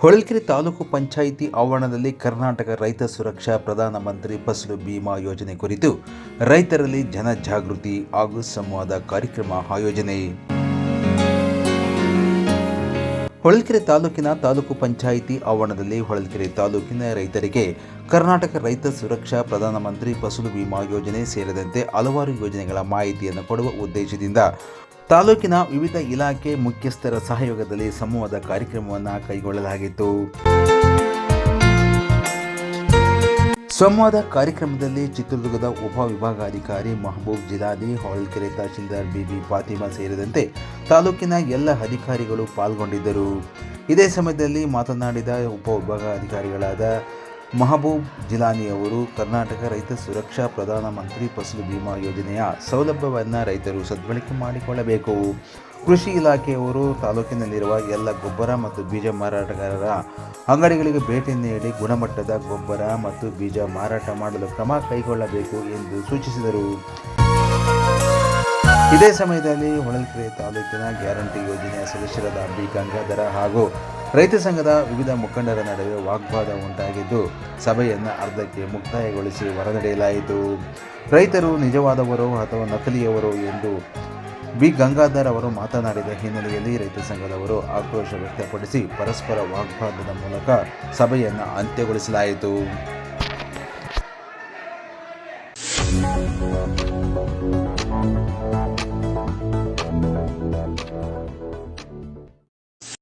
ಹೊಳಲ್ಕೆರೆ ತಾಲೂಕು ಪಂಚಾಯಿತಿ ಆವರಣದಲ್ಲಿ ಕರ್ನಾಟಕ ರೈತ ಸುರಕ್ಷಾ ಪ್ರಧಾನ ಮಂತ್ರಿ ಫಸಲು ಬಿಮಾ ಯೋಜನೆ ಕುರಿತು ರೈತರಲ್ಲಿ ಜನಜಾಗೃತಿ ಹಾಗೂ ಸಂವಾದ ಕಾರ್ಯಕ್ರಮ ಆಯೋಜನೆ. ಹೊಳಲ್ಕೆರೆ ತಾಲೂಕಿನ ತಾಲೂಕು ಪಂಚಾಯಿತಿ ಆವರಣದಲ್ಲಿ ಹೊಳಲ್ಕೆರೆ ತಾಲೂಕಿನ ರೈತರಿಗೆ ಕರ್ನಾಟಕ ರೈತ ಸುರಕ್ಷಾ ಪ್ರಧಾನಮಂತ್ರಿ ಫಸಲು ಬಿಮಾ ಯೋಜನೆ ಸೇರಿದಂತೆ ಹಲವಾರು ಯೋಜನೆಗಳ ಮಾಹಿತಿಯನ್ನು ಕೊಡುವ ಉದ್ದೇಶದಿಂದ ತಾಲೂಕಿನ ವಿವಿಧ ಇಲಾಖೆ ಮುಖ್ಯಸ್ಥರ ಸಹಯೋಗದಲ್ಲಿ ಸಂವಾದ ಕಾರ್ಯಕ್ರಮವನ್ನು ಕೈಗೊಳ್ಳಲಾಗಿತ್ತು. ಸಂವಾದ ಕಾರ್ಯಕ್ರಮದಲ್ಲಿ ಚಿತ್ರದುರ್ಗದ ಉಪ ವಿಭಾಗಾಧಿಕಾರಿ ಮಹಬೂಬ್ ಜಿಲಾನಿ ಹೊಳಲ್ಕೆರೆ ತಹಶೀಲ್ದಾರ್ ಬಿಬಿ ಫಾತಿಮಾ ಸೇರಿದಂತೆ ತಾಲೂಕಿನ ಎಲ್ಲ ಅಧಿಕಾರಿಗಳು ಪಾಲ್ಗೊಂಡಿದ್ದರು. ಇದೇ ಸಮಯದಲ್ಲಿ ಮಾತನಾಡಿದ ಉಪ ವಿಭಾಗಾಧಿಕಾರಿಗಳಾದ ಮಹಬೂಬ್ ಜಿಲಾನಿಯವರು ಕರ್ನಾಟಕ ರೈತ ಸುರಕ್ಷಾ ಪ್ರಧಾನ ಮಂತ್ರಿ ಫಸಲು ಬಿಮಾ ಯೋಜನೆಯ ಸೌಲಭ್ಯವನ್ನು ರೈತರು ಸದ್ಬಳಕೆ ಮಾಡಿಕೊಳ್ಳಬೇಕು. ಕೃಷಿ ಇಲಾಖೆಯವರು ತಾಲೂಕಿನಲ್ಲಿರುವ ಎಲ್ಲ ಗೊಬ್ಬರ ಮತ್ತು ಬೀಜ ಮಾರಾಟಗಾರರ ಅಂಗಡಿಗಳಿಗೆ ಭೇಟಿ ನೀಡಿ ಗುಣಮಟ್ಟದ ಗೊಬ್ಬರ ಮತ್ತು ಬೀಜ ಮಾರಾಟ ಮಾಡಲು ಕ್ರಮ ಕೈಗೊಳ್ಳಬೇಕು ಎಂದು ಸೂಚಿಸಿದರು. ಇದೇ ಸಮಯದಲ್ಲಿ ಹೊಳಲ್ಕೆರೆ ತಾಲೂಕಿನ ಗ್ಯಾರಂಟಿ ಯೋಜನೆಯ ಸದಸ್ಯರಾದ ಬಿ ಗಂಗಾಧರ ಹಾಗೂ ರೈತ ಸಂಘದ ವಿವಿಧ ಮುಖಂಡರ ನಡುವೆ ವಾಗ್ವಾದ ಉಂಟಾಗಿದ್ದು, ಸಭೆಯನ್ನು ಅರ್ಧಕ್ಕೆ ಮುಕ್ತಾಯಗೊಳಿಸಿ ಹೊರನಡೆಯಲಾಯಿತು. ರೈತರು ನಿಜವಾದವರು ಅಥವಾ ನಕಲಿಯವರು ಎಂದು ಬಿ ಗಂಗಾಧರ್ ಅವರು ಮಾತನಾಡಿದ ಹಿನ್ನೆಲೆಯಲ್ಲಿ ರೈತ ಸಂಘದವರು ಆಕ್ರೋಶ ವ್ಯಕ್ತಪಡಿಸಿ ಪರಸ್ಪರ ವಾಗ್ವಾದದ ಮೂಲಕ ಸಭೆಯನ್ನು ಅಂತ್ಯಗೊಳಿಸಲಾಯಿತು.